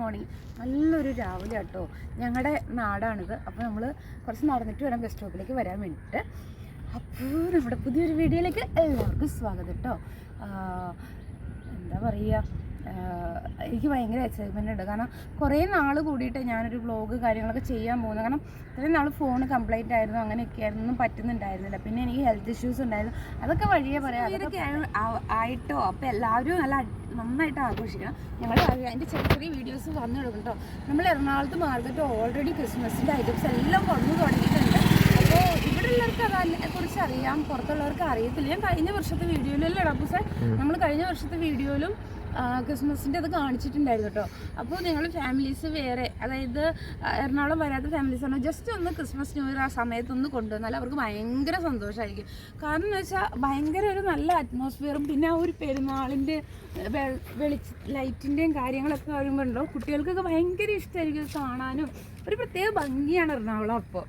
Morning നല്ലൊരു രാവിലെ കേട്ടോ ഞങ്ങളുടെ നാടാണിത്. അപ്പോൾ നമ്മൾ കുറച്ച് നടന്നിട്ട് വരാം ബസ് സ്റ്റോപ്പിലേക്ക് വരാൻ വേണ്ടിയിട്ട് അപ്പോൾ നമ്മുടെ പുതിയൊരു വീഡിയോയിലേക്ക് എല്ലാവർക്കും സ്വാഗതം കേട്ടോ എന്താ പറയുക എനിക്ക് ഭയങ്കര എക്സൈറ്റ്മെന്റ് ഉണ്ട്. കാരണം കുറേ നാൾ കൂടിയിട്ട് ഞാനൊരു വ്ളോഗ് കാര്യങ്ങളൊക്കെ ചെയ്യാൻ പോകുന്നത് കാരണം ഇത്രയും നാൾ ഫോൺ കംപ്ലൈന്റ് ആയിരുന്നു അങ്ങനെയൊക്കെ ആയിരുന്നു ഒന്നും പറ്റുന്നുണ്ടായിരുന്നില്ല. പിന്നെ എനിക്ക് ഹെൽത്ത് ഇഷ്യൂസ് ഉണ്ടായിരുന്നു. അതൊക്കെ വഴിയേ പറയാം. ആയിട്ടോ? അപ്പോൾ എല്ലാവരും നല്ല നന്നായിട്ട് ആഘോഷിക്കണം. ഞങ്ങൾ അതിന്റെ ചെറിയ ചെറിയ വീഡിയോസ് വന്നു കൊടുക്കും കേട്ടോ നമ്മൾ എറണാകുളത്ത് മാർക്കറ്റ് ഓൾറെഡി ക്രിസ്മസിന്റെ ഐറ്റംസ് എല്ലാം വന്നു തുടങ്ങിയിട്ടുണ്ട്. അപ്പോൾ ഇവിടെ ഉള്ളവർക്ക് അതിനെ കുറിച്ച് അറിയാം. പുറത്തുള്ളവർക്ക് അറിയത്തില്ല. ഞാൻ കഴിഞ്ഞ വർഷത്തെ വീഡിയോയിലല്ലേ സാർ നമ്മൾ കഴിഞ്ഞ വർഷത്തെ വീഡിയോയിലും ക്രിസ്മസിന്റെ അത് കാണിച്ചിട്ടുണ്ടായിരുന്നു കേട്ടോ അപ്പോൾ നിങ്ങൾ ഫാമിലീസ് വേറെ അതായത് എറണാകുളം വരാത്ത ഫാമിലീസ് ആണ്. ജസ്റ്റ് ഒന്ന് ക്രിസ്മസ് ന്യൂ ഇയർ ആ സമയത്തൊന്ന് കൊണ്ടുവന്നാൽ അവർക്ക് ഭയങ്കര സന്തോഷമായിരിക്കും കാരണം എന്ന് വെച്ചാൽ ഭയങ്കര ഒരു നല്ല അറ്റ്മോസ്ഫിയറും പിന്നെ ആ ഒരു പെരുന്നാളിന്റെ വെളിച്ച ലൈറ്റിന്റെയും കാര്യങ്ങളൊക്കെ വരുമ്പോണ്ടോ കുട്ടികൾക്കൊക്കെ ഭയങ്കര ഇഷ്ടമായിരിക്കും കാണാനും. ഒരു പ്രത്യേക ഭംഗിയാണ് എറണാകുളം അപ്പോൾ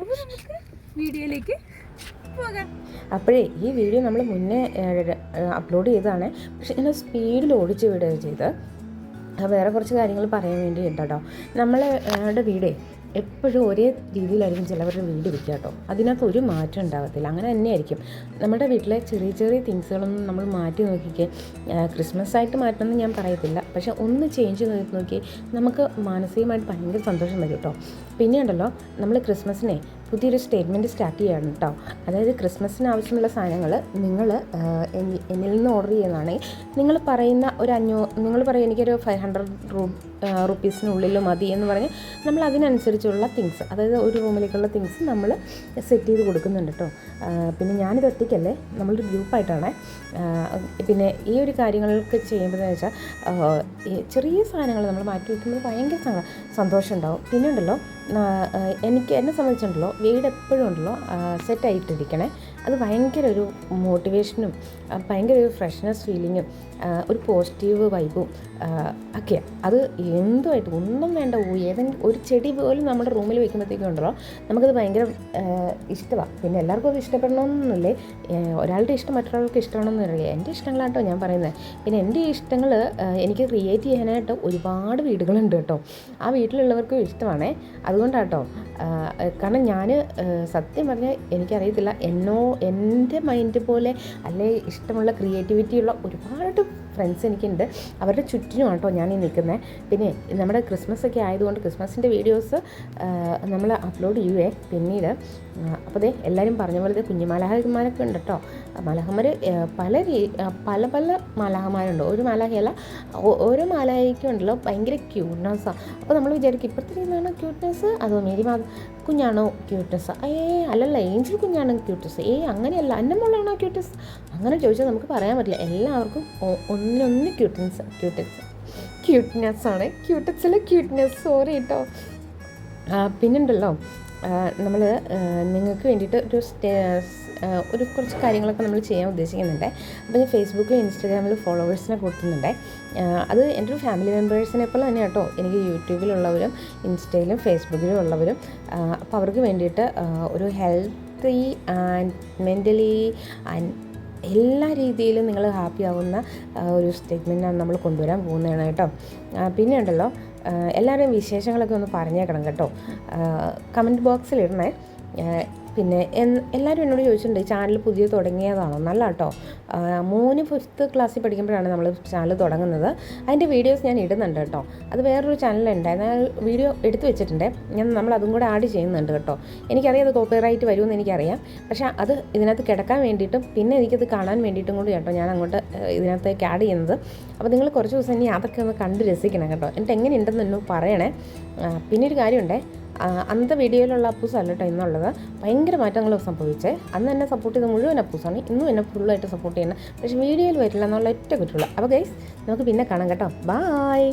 അപ്പോൾ നമുക്ക് വീഡിയോയിലേക്ക് അപ്പോഴേ ഈ വീഡിയോ നമ്മൾ മുന്നേ അപ്ലോഡ് ചെയ്തതാണ്. പക്ഷേ ഇങ്ങനെ സ്പീഡിൽ ഓടിച്ച് വിടുക ചെയ്ത് വേറെ കുറച്ച് കാര്യങ്ങൾ പറയാൻ വേണ്ടി ഉണ്ട് കേട്ടോ നമ്മളുടെ വീടേ എപ്പോഴും ഒരേ രീതിയിലായിരിക്കും ചിലവരുടെ വീട് വിൽക്കുക കേട്ടോ. അതിനകത്ത് ഒരു മാറ്റം ഉണ്ടാകത്തില്ല അങ്ങനെ തന്നെയായിരിക്കും. നമ്മുടെ വീട്ടിലെ ചെറിയ ചെറിയ തിങ്സുകളൊന്നും നമ്മൾ മാറ്റി നോക്കിക്കേ ക്രിസ്മസ് ആയിട്ട് മാറ്റണമെന്ന് ഞാൻ പറയത്തില്ല. പക്ഷേ ഒന്ന് ചേഞ്ച് നോക്കി നമുക്ക് മാനസികമായിട്ട് ഭയങ്കര സന്തോഷം വരും കേട്ടോ. പിന്നെ ഉണ്ടല്ലോ നമ്മൾ ക്രിസ്മസിനെ പുതിയൊരു സ്റ്റേറ്റ്മെന്റ് സ്റ്റാർട്ട് ചെയ്യാണ് കേട്ടോ അതായത് ക്രിസ്മസിന് ആവശ്യമുള്ള സാധനങ്ങൾ നിങ്ങൾ എന്നിൽ നിന്ന് ഓർഡർ ചെയ്യുന്നതാണെങ്കിൽ നിങ്ങൾ പറയുന്ന ഒരു അഞ്ഞൂ നിങ്ങൾ പറയും എനിക്കൊരു ഫൈവ് ഹൺഡ്രഡ് റൂ റുപ്പീസിനുള്ളിൽ മതി എന്ന് പറഞ്ഞ് നമ്മൾ അതിനനുസരിച്ചുള്ള തിങ്സ് അതായത് ഒരു റൂമിലേക്കുള്ള തിങ്സ് നമ്മൾ സെറ്റ് ചെയ്ത് കൊടുക്കുന്നുണ്ട് കേട്ടോ പിന്നെ ഞാനിത് ഒറ്റയ്ക്കല്ലേ നമ്മളൊരു ഗ്രൂപ്പായിട്ടാണ് പിന്നെ ഈ ഒരു കാര്യങ്ങളൊക്കെ ചെയ്യുമ്പോൾ വെച്ചാൽ ആ, ചെറിയ സാധനങ്ങൾ നമ്മൾ മാറ്റി വയ്ക്കുമ്പോൾ ഭയങ്കര സന്തോഷം ഉണ്ടാവും. പിന്നെ ഉണ്ടല്ലോ എനിക്ക് എന്നെ സംബന്ധിച്ചുണ്ടല്ലോ വീട് എപ്പോഴും ഉണ്ടല്ലോ സെറ്റായിട്ടിരിക്കണേ അത് ഭയങ്കര ഒരു മോട്ടിവേഷനും ഭയങ്കര ഒരു ഫ്രഷ്നെസ് ഫീലിങ്ങും ഒരു പോസിറ്റീവ് വൈബും ഒക്കെയാണ് അത് എന്തുമായിട്ട് ഒന്നും വേണ്ട ഏതെങ്കിലും ഒരു ചെടി പോലും നമ്മുടെ റൂമിൽ വെക്കുമ്പോഴത്തേക്കും ഉണ്ടല്ലോ നമുക്കത് ഭയങ്കര ഇഷ്ടമാണ് പിന്നെ എല്ലാവർക്കും അത് ഇഷ്ടപ്പെടണമെന്നല്ലേ ഏഹ് ഒരാളുടെ ഇഷ്ടം മറ്റൊരാൾക്ക് ഇഷ്ടമാണെന്നറിയില്ല എന്റെ ഇഷ്ടങ്ങളാട്ടോ ഞാൻ പറയുന്നത് പിന്നെ എന്റെ ഇഷ്ടങ്ങൾ എനിക്ക് ക്രിയേറ്റ് ചെയ്യാനായിട്ട് ഒരുപാട് വീടുകളുണ്ട് കേട്ടോ. ആ വീട്ടിലുള്ളവർക്കും ഇഷ്ടമാണേ. അതുകൊണ്ടാട്ടോ കാരണം ഞാൻ സത്യം പറഞ്ഞാൽ എനിക്കറിയത്തില്ല എന്നോ എന്റെ മൈൻഡ് പോലെ അല്ലെ ഇഷ്ടമുള്ള ക്രിയേറ്റിവിറ്റിയുള്ള ഒരുപാട് ഫ്രണ്ട്സ് എനിക്കുണ്ട്. അവരുടെ ചുറ്റിനും കേട്ടോ ഞാൻ ഈ നിൽക്കുന്നത് പിന്നെ നമ്മുടെ ക്രിസ്മസ് ഒക്കെ ആയതുകൊണ്ട് ക്രിസ്മസിന്റെ വീഡിയോസ് നമ്മൾ അപ്ലോഡ് ചെയ്യുവേ പിന്നീട്. അപ്പോൾ ദേ എല്ലാവരും പറഞ്ഞ പോലെ കുഞ്ഞു കുഞ്ഞുമാലാഹന്മാരൊക്കെ ഉണ്ട് കേട്ടോ. മലഹന്മാർ പല രീ പല പല മലഹന്മാരുണ്ട് ഒരു മലഹയല്ല ഓരോ മലഹയ്ക്കും ഉണ്ടല്ലോ ഭയങ്കര ക്യൂട്ട്നെസ്സാണ് അപ്പോൾ നമ്മൾ വിചാരിക്കും ഇപ്പോഴത്തെ ക്യൂട്ട്നെസ് അതോ മേരി മാ കുഞ്ഞാണോ ക്യൂട്ട്നെസ് ഏ അല്ലല്ല ഏഞ്ചൽ കുഞ്ഞാണോ ക്യൂട്ട്നെസ് ഏ അങ്ങനെയല്ല. മോളാണോ ക്യൂട്ട്നെസ് അങ്ങനെ ചോദിച്ചാൽ നമുക്ക് പറയാൻ പറ്റില്ല. എല്ലാവർക്കും ഒ- ഒന്നിനൊന്ന് ക്യൂട്ടൻസ് ക്യൂട്ടൻസ് ക്യൂട്ട്നെസ് ആണ്. ക്യൂട്ടക്സിലെ ക്യൂട്ട്നെസ് സോറി കേട്ടോ പിന്നുണ്ടല്ലോ. നമ്മൾ നിങ്ങൾക്ക് വേണ്ടിയിട്ട് ഒരു സ്റ്റേ ഒരു കുറച്ച് കാര്യങ്ങളൊക്കെ നമ്മൾ ചെയ്യാൻ ഉദ്ദേശിക്കുന്നുണ്ട്. അപ്പോൾ ഞാൻ ഫേസ്ബുക്കിലും ഇൻസ്റ്റാഗ്രാമിലും ഫോളോവേഴ്സിനെ കൊടുക്കുന്നുണ്ട് അത് എന്റെ ഒരു ഫാമിലി മെമ്പേഴ്സിനെ പോലെ തന്നെ കേട്ടോ എനിക്ക് യൂട്യൂബിലുള്ളവരും ഇൻസ്റ്റയിലും ഫേസ്ബുക്കിലും ഉള്ളവരും അപ്പോൾ അവർക്ക് വേണ്ടിയിട്ട് ഒരു ഹെൽത്തി ആൻഡ് മെന്റലി ആൻഡ് എല്ലാ രീതിയിലും നിങ്ങൾ ഹാപ്പി ആവുന്ന ഒരു സ്റ്റേറ്റ്മെന്റാണ് നമ്മൾ കൊണ്ടുവരാൻ പോകുന്നതാണ് കേട്ടോ. പിന്നെ ഉണ്ടല്ലോ എല്ലാവരുടെയും വിശേഷങ്ങളൊക്കെ ഒന്ന് പറഞ്ഞേക്കണം കേട്ടോ. കമന്റ് ബോക്സിൽ ഇടണേ. പിന്നെ എല്ലാവരും എന്നോട് ചോദിച്ചിട്ടുണ്ട് ചാനൽ പുതിയ തുടങ്ങിയതാണോ? നല്ല കേട്ടോ മൂന്ന് മോന് ഫിഫ്ത്ത് ക്ലാസ്സിൽ പഠിക്കുമ്പോഴാണ് നമ്മൾ ചാനൽ തുടങ്ങുന്നത്. അതിന്റെ വീഡിയോസ് ഞാൻ ഇടുന്നുണ്ട് കേട്ടോ. അത് വേറൊരു ചാനലുണ്ടായിരുന്നു ആ വീഡിയോ എടുത്തു വെച്ചിട്ടുണ്ട്. ഞാൻ നമ്മൾ അതും കൂടെ ആഡ് ചെയ്യുന്നുണ്ട് കേട്ടോ. എനിക്കറിയാം അത് കോപ്പിറൈറ്റ് വരുമെന്ന് എനിക്കറിയാം. പക്ഷേ അത് ഇതിനകത്ത് കിടക്കാൻ വേണ്ടിയിട്ടും പിന്നെ എനിക്കത് കാണാൻ വേണ്ടിയിട്ടും കൂടി കേട്ടോ ഞാൻ അങ്ങോട്ട് ഇതിനകത്തേക്ക് ആഡ് ചെയ്യുന്നത്. അപ്പോൾ നിങ്ങൾ കുറച്ച് ദിവസം ഇനി അതൊക്കെ ഒന്ന് കണ്ട് രസിക്കണം കേട്ടോ. എന്നിട്ട് എങ്ങനെയുണ്ടെന്ന് എന്നോ പറയണേ. പിന്നെ ഒരു കാര്യമുണ്ടേ. അന്നത്തെ വീഡിയോയിലുള്ള അപ്പൂസ് അല്ല കേട്ടോ ഇന്നുള്ളത്. ഭയങ്കര മാറ്റങ്ങൾ സംഭവിച്ചേ. അന്ന് എന്നെ സപ്പോർട്ട് ചെയ്ത മുഴുവൻ അപ്പൂസാണ്. ഇന്നും എന്നെ ഫുള്ളായിട്ട് സപ്പോർട്ട് ചെയ്യുന്നത് പക്ഷേ വീഡിയോയിൽ വരില്ല എന്നുള്ള ഒറ്റ കുറ്റുള്ള അപ്പോൾ ഗൈസ് നമുക്ക് പിന്നെ കാണാം കേട്ടോ. ബായ്